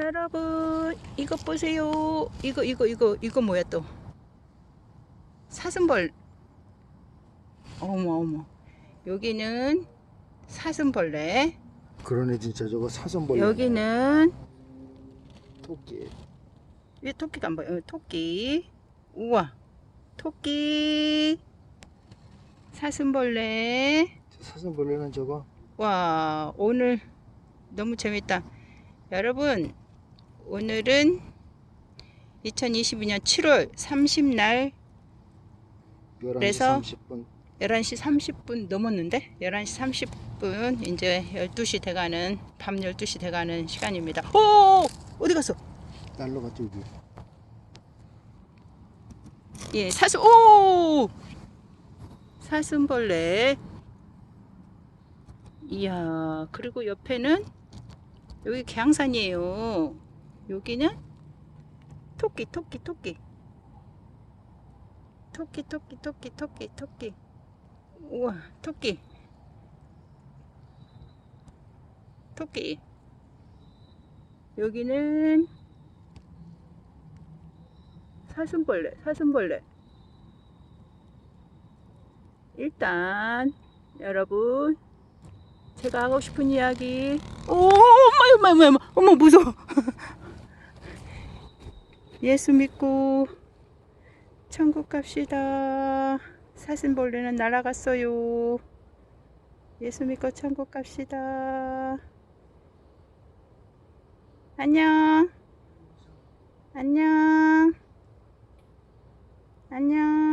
여러분 이것 보세요. 이거 이거 이거 이거 뭐야 또? 사슴벌. 어머 어머. 여기는 사슴벌레. 그러네 진짜 저거 사슴벌레. 여기는 토끼. 왜 토끼가 안 보여? 어, 토끼. 우와. 토끼. 사슴벌레. 저 사슴벌레는 저거 와, 오늘 너무 재밌다. 여러분, 오늘은 2022년 7월 30날 11시 그래서 30분 11시 30분 넘었는데 11시 30분 이제 12시 돼가는 밤 12시 돼가는 시간입니다. 오! 어디 갔어? 날라갔죠 여기. 예, 사슴 오! 사슴벌레. 이야, 그리고 옆에는 여기 계양산이에요. 여기는 토끼, 토끼, 토끼. 토끼, 토끼, 토끼, 토끼, 토끼. 우와, 토끼. 토끼. 여기는 사슴벌레, 사슴벌레. 일단 여러분 제가 하고 싶은 이야기. 오, 엄마, 엄마, 엄마, 어머 무서워. 예수 믿고 천국 갑시다. 사슴벌레는 날아갔어요. 예수 믿고 천국 갑시다. 안녕. 안녕. 안녕.